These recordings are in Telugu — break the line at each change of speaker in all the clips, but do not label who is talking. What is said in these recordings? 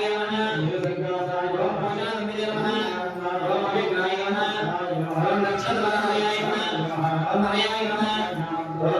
ధూపమాగ్రహయామి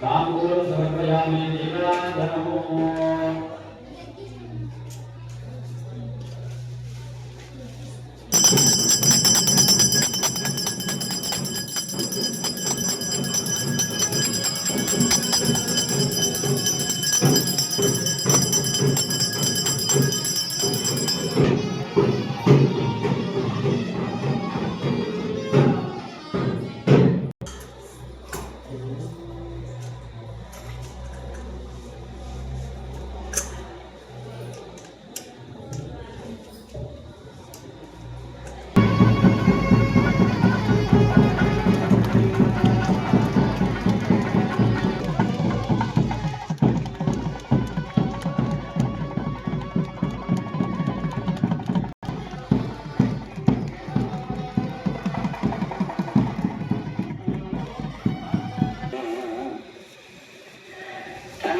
ताम्बूल समर्पयामि दीनादनमो Thank you.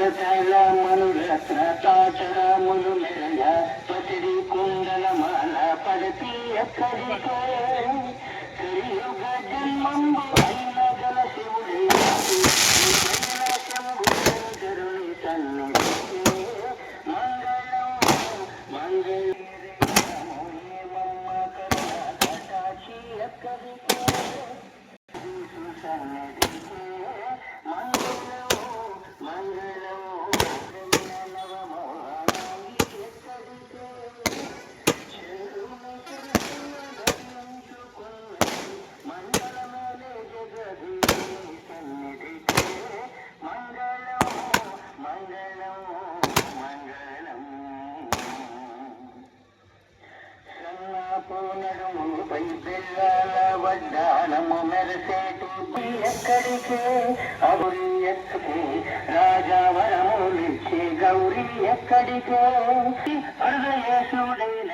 తలతైల మనురత్న తాచరములు మెరయ పసిడి కుండల మాల పడతీయ కలియుగ జన్మంబు అయిన సన్నాపూనముపై పిల్లల వడ్డానము మెరసేటి ఎక్కడికే అగురి ఎక్కడికి రాజావరములిచ్చే గౌరీ ఎక్కడికే? హృదయేశుడైన